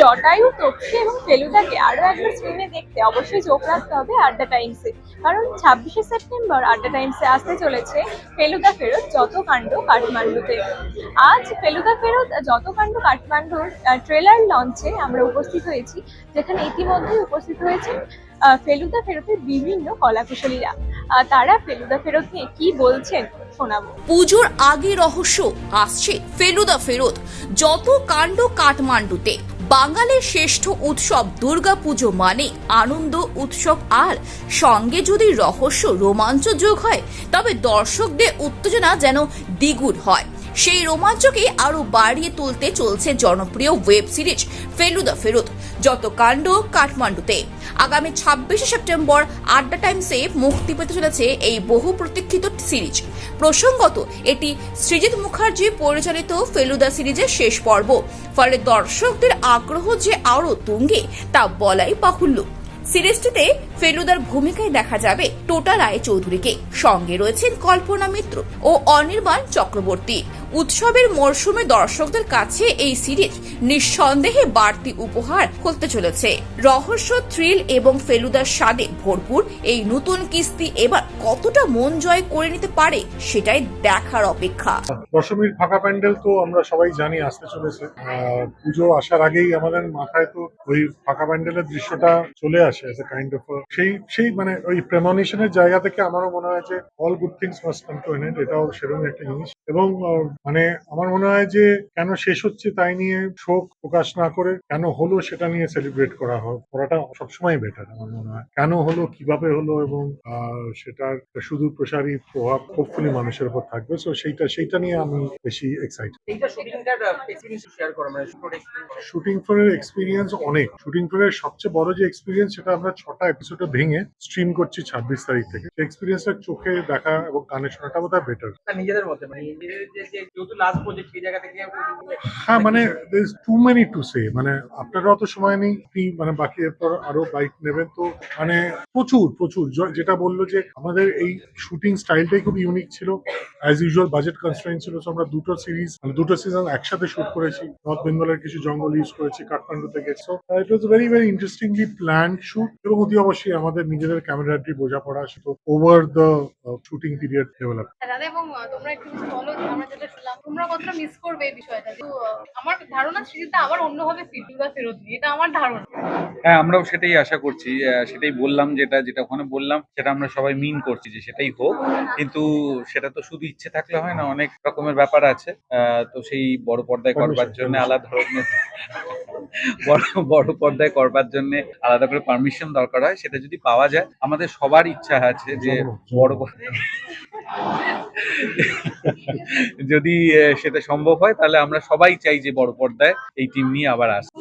জটায়ু তপসি এবং ফেলুদাকে আরও একবার স্ক্রিনে দেখতে অবশ্যই চোখ রাখতে হবে আড্ডা টাইমসে কারণ ছাব্বিশে সেপ্টেম্বর আড্ডা টাইমসে আসতে চলেছে ফেলুদা ফেরত যত কাণ্ড কাঠমান্ডুতে। আজ ফেলুদা ফেরত যত কাণ্ড কাঠমান্ডুর ট্রেলার লঞ্চে আমরা উপস্থিত হয়েছি, যেখানে ইতিমধ্যে উপস্থিত হয়েছেন ফেলুদা ফেরতের বিভিন্ন কলাকুশলীরা। তারা ফেলুদা ফেরত নিয়ে কি বলছেন শোনাবো। পুজোর আগে রহস্য আসছে ফেলুদা ফেরত, যত কাণ্ড কাঠমান্ডুতে। বাঙালির শ্রেষ্ঠ উৎসব দুর্গা পুজো মানে আনন্দ, উৎসব আর সঙ্গে যদি রহস্য, রোমাঞ্চ যোগ হয়, তবে দর্শকদের উত্তেজনা যেন দ্বিগুণ হয়। সেই রোমাঞ্চকে আরও বাড়িয়ে তুলতে চলছে জনপ্রিয় ওয়েব সিরিজ ফেলুদা ফেরত যত কাণ্ড কাঠমান্ডুতে। আগামী ছাব্বিশে সেপ্টেম্বর আড্ডা টাইমসে মুক্তি পেতে চলেছে এই বহু প্রতীক্ষিত সিরিজ। প্রসঙ্গত, এটি সৃজিত মুখার্জি পরিচালিত ফেলুদা সিরিজের শেষ পর্ব। ফলে দর্শকদের আগ্রহ যে আরও তুঙ্গে, তা বলাই বাহুল্য। সিরিজটিতে ফেলুদার ভূমিকায় দেখা যাবে টোটা রায় চৌধুরীকে সঙ্গে রয়েছেন কল্পনা মিত্র ও অনির্বাণ চক্রবর্তী। উৎসবের মরশুমে দর্শকদের কাছে এই সিরিজ নিঃসন্দেহে বাড়তি উপহার করতে চলেছে। রহস্য, থ্রিল এবং ফেলুদার স্বাদে ভরপুর এই নতুন কিস্তি এবার কতটা মন জয় করে নিতে পারে সেটাই দেখার অপেক্ষা। দশমীর ফাঁকা প্যান্ডেল তো আমরা সবাই জানি আসতে চলেছে। পুজো আসার আগেই আমাদের মাথায় তো ওই ফাঁকা প্যান্ডেলের দৃশ্যটা চলে আসে এ কাইন্ড অফ সেই সেই মানে ওই প্রেমনিশনের জায়গা থেকে আমারও মনে হয় যে all good things must come to এটাও সেরকম একটা জিনিস। এবং মানে আমার মনে হয় যে কেন শেষ হচ্ছে তাই নিয়ে শোক প্রকাশ না করে কেন হলো সেটা নিয়ে সেলিব্রেট করা হয় করাটা সবসময় বেটার আমার মনে হয়। কেন হলো কীভাবে হলো এবং সেটার শুধু প্রসারী প্রভাব হোপফুলি মানুষের উপর থাকবে। সো সেইটা সেইটা নিয়ে আমি বেশি এক্সাইটেড মানে শুটিং ফ্লোরের এক্সপিরিয়েন্স অনেক। শুটিং ফ্লোরের সবচেয়ে বড় যে এক্সপিরিয়েন্স সেটা আমরা ছটা এপিসোডে ভেঙে স্ট্রিম করছি ছাব্বিশ তারিখ থেকে। এক্সপিরিয়েন্সটা চোখে দেখা এবং কানে শোনাটা বোধ হয় বেটার নিজেদের মধ্যে হ্যাঁ মানে টু মেনি টু সে মানে আপনারা অত সময় নেই মানে বাকি এরপর আরও বাইক নেবেন তো মানে প্রচুর প্রচুর যেটা বলল যে আমাদের এই শুটিং স্টাইলটাই খুব ইউনিক ছিল অ্যাজ ইউজুয়াল বাজেট কনস্ট্রেন্ট ছিল আমরা দুটো সিরিজ মানে দুটো সিজন একসাথে শুট করেছি নর্থ বেঙ্গলের কিছু জঙ্গল ইউজ করেছি কাঠমান্ডু থেকে so it was very very interestingly plan shoot এবং অতি অবশ্যই আমাদের নিজেদের ক্যামেরাটি বোঝাপড়া সেটা over the shooting period develop দাদা এবং তোমরা একটু কিছু আমরা যেটা শুনলাম তোমরা কতটা মিস করবে এই বিষয়টা? আমার ধারণা সৃজিতা আবার অন্যভাবে ফিরতুদা ফেরত নিয়ে এটা আমার ধারণা। হ্যাঁ আমরাও সেটাই আশা করছি আহ, সেটাই বললাম যেটা যেটা ওখানে বললাম সেটা আমরা সবাই মিন করছি যে সেটাই হোক। কিন্তু সেটা তো শুধু ইচ্ছে থাকলে হয় না অনেক রকমের ব্যাপার আছে। আহ, তো সেই বড় পর্দায় করবার জন্য আলাদা ধরনের বড় বড় পর্দায় করবার জন্য আলাদা করে পারমিশন দরকার হয় সেটা যদি পাওয়া যায় আমাদের সবার ইচ্ছা আছে যে। বড় পর- যদি সেটা সম্ভব হয় তাহলে আমরা সবাই চাই যে বড় পর্দায় এই টিম নিয়ে আবার গো?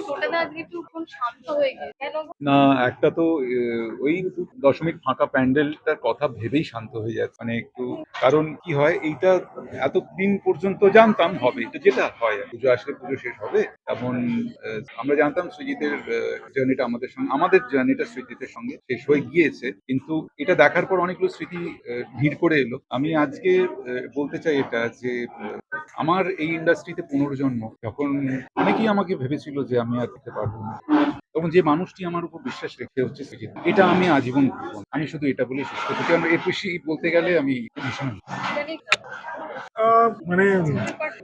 না একটা তো ওই দশমিক ফাঁকা প্যান্ডেলটার কথা ভেবেই শান্ত হয়ে যাচ্ছে। মানে একটু কারণ কি হয় এইটা এতদিন পর্যন্ত জানতাম হবে তো যেটা হয় পুজো আসলে পুজো শেষ হবে তেমন আহ, আমরা জানতাম সৃজিতের জার্নিটা আমাদের সঙ্গে আমাদের জার্নিটা সৃজিতের সঙ্গে শেষ হয়ে গিয়েছে। কিন্তু এটা দেখার পর অনেকগুলো স্মৃতি ভিড় করে এলো। আমি আজকে বলতে চাই এটা যে আমার এই ইন্ডাস্ট্রিতে পুনর্জন্ম যখন অনেকেই আমাকে ভেবেছিল যে আমি আর দিতে পারব না। তখন যে মানুষটি আমার উপর বিশ্বাস রেখে হচ্ছে সেক্ষেত্রে এটা আমি আজীবন আমি শুধু এটা বলেই চাই। আমার এর বেশি বলতে গেলে আমি ভীষণ মানে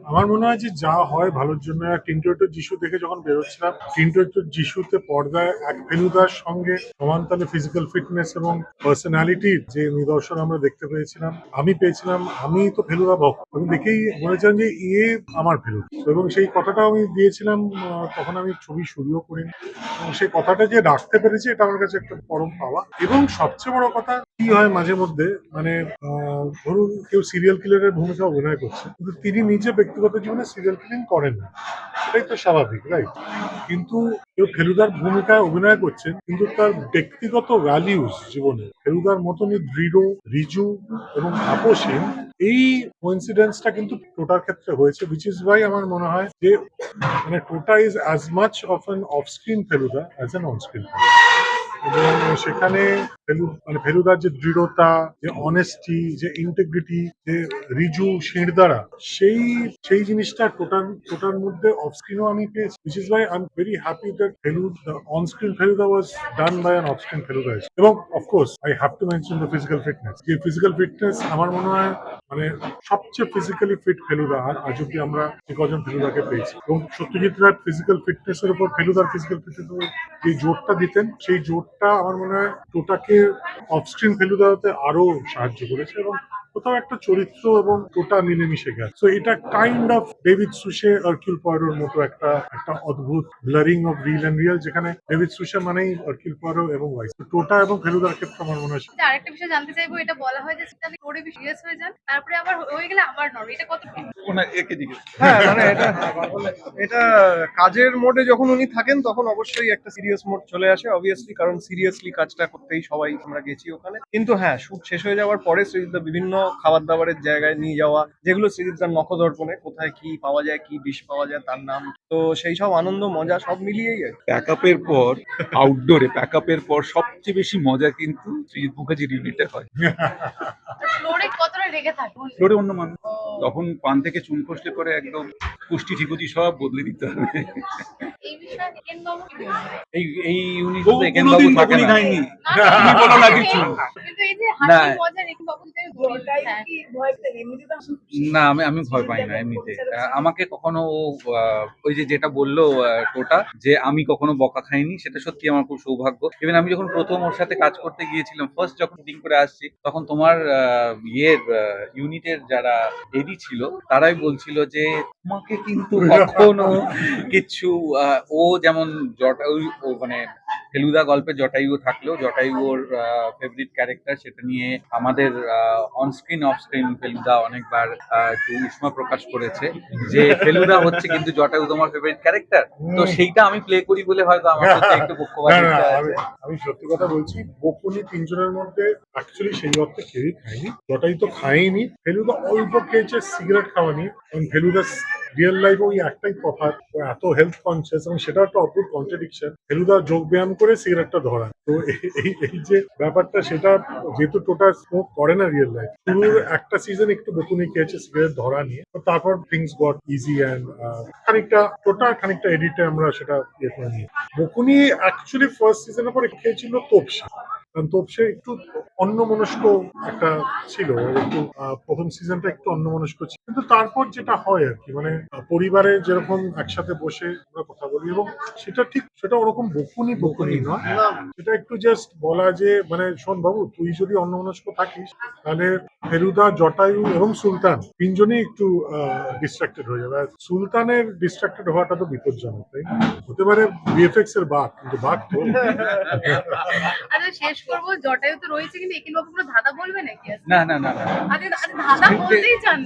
আমার মনে হয় যে যা হয় ভালোর জন্য টিন্টোটো যিশু দেখে যখন বেরোচ্ছিলাম টিন্টোটো যিশুতে পর্দায় এক ফেলুদার সঙ্গে সমানতালে ফিজিক্যাল ফিটনেস এবং পার্সোনালিটির যে নিদর্শন আমরা দেখতে পেয়েছিলাম, আমি পেয়েছিলাম, আমি তো ফেলুদা ভক্ত। আমি দেখেই বলেছিলাম যে ইয়ে আমার ফেলুদা। এবং সেই কথাটা আমি দিয়েছিলাম তখন আমি ছবি শুরুও করিনি। এবং সেই কথাটা যে রাখতে পেরেছি, এটা আমার কাছে একটা পরম পাওয়া। এবং সবচেয়ে বড় কথা, কি হয় মাঝে মধ্যে মানে ধরুন কেউ সিরিয়াল কিলারের ভূমিকা অভিনয় করছে কিন্তু তিনি নিজে ব্যক্তিগত জীবনে সিরিয়াল কিলিং করেন না। এটাই তো স্বাভাবিক রাইট কিন্তু কেউ ফেলুদার ভূমিকায় অভিনয় করছেন, কিন্তু তার ব্যক্তিগত ভ্যালিউজ জীবনে, ফেলুদার মতনই দৃঢ়, রিজু এবং আপোষহীন, এই কোইন্সিডেন্সটা কিন্তু টোটার ক্ষেত্রে হয়েছে উইচ ইজ ওয়াই আমার মনে হয় যে মানে Tota is as much of an off screen Feluda as an on screen Feluda. এবং সেখানে মানে ফেলুদার যে দৃঢ়তা, যে অনেস্টি যে ইন্টিগ্রিটি যে রিজু দ্বারা, সেই সেই জিনিসটা টোটাল টোটাল মধ্যে অফ স্ক্রিনও আমি পেয়েছি which is why I am very happy that Felu on screen Feluda was done by an off screen Feluda এবং of course I have to mention the physical fitness যে physical fitness আমার মনে হয় মানে সবচেয়ে ফিজিক্যালি ফিট ফেলুদা আর আজ অব্দি আমরা যে কজন ফেলুদাকে পেয়েছি। এবং সত্যজিৎ রায় ফিজিক্যাল ফিটনেস এর উপর, ফেলুদার ফিজিক্যাল ফিটনেস যে জোরটা দিতেন, সেই জোরটা আমার মনে হয় টোটাকে অফ স্ক্রিন ফেলুদাতে আরও সাহায্য করেছে এবং কোথাও একটা চরিত্র এবং টোটা মিলেমিশে গেছে। তো এটা kind of David Suchet Hercule পয়ারোর মতো একটা একটা অদ্ভুত blurring of reel and real যেখানে ডেভিড সুশে মানেই আর্কিল পয়ারো এবং ওয়াইস টোটা এবং ফেলুদার ক্ষেত্রে আমার মনে হয় আরেকটা বিষয় জানতে চাইব এটা বলা হয় যে সেটা করে বেশি সিরিয়াস হয়ে যান তারপরে আবার হয়ে গেলে আবার নড়ে এটা কত? একে জিজ্ঞেস হ্যাঁ মানে এটা এটা কাজের মোডে যখন উনি থাকেন তখন অবশ্যই একটা সিরিয়াস মোড চলে আসে অবভিয়াসলি কারণ সিরিয়াসলি কাজটা করতেই সবাই আমরা গেছি ওখানে। কিন্তু হ্যাঁ শুট শেষ হয়ে যাওয়ার পরে বিভিন্ন খাবার দাবারের জায়গায় নিয়ে যাওয়া যেগুলো শ্রীদীপদার নখ দর্পণে কোথায় কি পাওয়া যায় কি ডিশ পাওয়া যায় তার নাম তো সেই সব আনন্দ মজা সব মিলিয়েই। প্যাক আপের পর আউটডোরে প্যাক আপের পর সবচেয়ে বেশি মজা কিন্তু শ্রীজিৎ মুখার্জির ইউনিটে হয় রেগে ফ্লোরে অন্য মানুষ। তখন পান থেকে চুন খসলে পরে একদম পুষ্টি ঠিকুটি সব বদলে দিতে হবে। এই বিষয়ে কেন বাবু কি বলবেন? এই এই ইউনিট ও তো এখানে কোনোদিন বাবু থাকে না। খায়নি না, না, তুমি বলো না কিছু। কিন্তু এই যে হাসি না। মজা রেখে বাবু যদি ধরি, হ্যাঁ। না আমি আমি ভয় পাই না এমনিতে। আহ, আমাকে কখনো ও আহ, ওই যে যেটা বলল আহ, টোটা যে আমি কখনো বকা খাইনি সেটা সত্যি আমার খুব সৌভাগ্য। ইভেন আমি যখন প্রথম ওর সাথে কাজ করতে গিয়েছিলাম ফার্স্ট যখন শুটিং করে আসছি তখন তোমার আহ, ইয়ের ইউনিটের যারা এডি ছিল তারাই বলছিল যে তোমাকে কিন্তু কখনো কিছু ও যেমন জটায়ু ও মানে ফেলুদা গল্পে জটায়ু থাকলেও জটায়ু ওর ফেভারিট ক্যারেক্টার সেটা নিয়ে আমাদের on screen off screen Feluda অনেকবার একটু উষ্মা প্রকাশ করেছে যে ফেলুদা হচ্ছে কিন্তু জটায়ু তোমার ফেভারিট ক্যারেক্টার তো সেইটা আমি প্লে করি বলে হয়তো আমার একটু আছে। আমি সত্যি কথা বলছি বকুনি তিনজনের মধ্যে অ্যাকচুয়ালি সেই অর্থে কেউই খায়নি। যটাই তো খায়নি ফেলুদা অল্প খেয়েছে সিগারেট খাওয়ানি। কারণ ফেলুদা রিয়েল লাইফে ওই একটাই ও এত হেলথ কনসিয়াস এবং সেটা একটা অদ্ভুত কন্ট্রাডিকশন ফেলুদা যোগ ব্যায়াম করে সিগারেটটা ধরা তো এই- এই যে ব্যাপারটা, সেটা যেহেতু টোটাল স্মোক করে না রিয়েল লাইফ শুরুর একটা সিজন একটু বকুনি খেয়েছে সিগারেট ধরা নিয়ে। তারপর থিংস গট ইজি অ্যান্ড খানিকটা টোটাল খানিকটা এডিটে আমরা সেটা ইয়ে করে নিই বকুনি অ্যাকচুয়ালি ফার্স্ট সিজনের পরে খেয়েছিল তোপসে। কারণ তোপসে একটু অন্যমনস্ক একটা ছিল একটু আহ, প্রথম সিজনটা একটু অন্যমনস্ক ছিল। কিন্তু তারপর যেটা হয় আর কি মানে পরিবারে যেরকম একসাথে বসে আমরা কথা বলি এবং সেটা ঠিক সেটা ওরকম বকুনি বকুনি নয়। সেটা একটু জাস্ট বলা যে মানে শোন বাবু তুই যদি অন্যমনস্ক থাকিস তাহলে ফেরুদা জটায়ু এবং সুলতান তিনজনই একটু ডিস্ট্রাক্টেড হয়ে যাবে। আর সুলতানের ডিস্ট্রাক্টেড হওয়াটা তো বিপজ্জনক তাই হতে পারে বিএফএক্স এর বাঘ কিন্তু বাঘ তো আচ্ছা শেষ করব জটায়ু তো রয়েছে কিন্তু একিন বাবু কোনো ধাঁধা বলবে নাকি না না না ধাঁধা বলতেই চান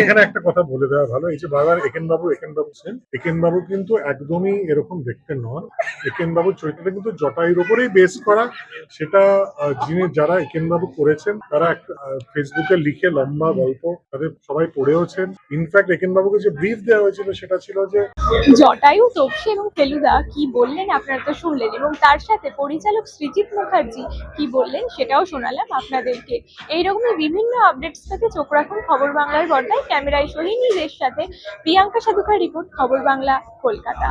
এখানে একটা কথা বলে দেওয়া ভালো। এই যে বারবার একেন বাবু একেন বাবু সেন একেন বাবু কিন্তু একদমই এরকম দেখতে নন। একেন বাবুর চরিত্রটা কিন্তু জটাইয়ের উপরেই বেস করা। সেটা যিনি যারা একেন বাবু করেছেন তারা একটা ফেসবুকে লিখে লম্বা গল্প তাদের সবাই পড়েওছেন। ইনফ্যাক্ট একেন বাবুকে যে ব্রিফ দেওয়া হয়েছিল সেটা ছিল যে জটায়ু তোপসে এবং ফেলুদা কি বললেন আপনারা তো শুনলেন এবং তার সাথে পরিচালক সৃজিত মুখার্জি কি বললেন সেটাও শোনালাম আপনাদেরকে। এইরকমই বিভিন্ন আপডেটস থেকে চোখ রাখুন খবর বাংলার পর্দায়। ক্যামেরায় সোহিনীদের সাথে প্রিয়াঙ্কা সাধুকার রিপোর্ট, খবর বাংলা, কলকাতা।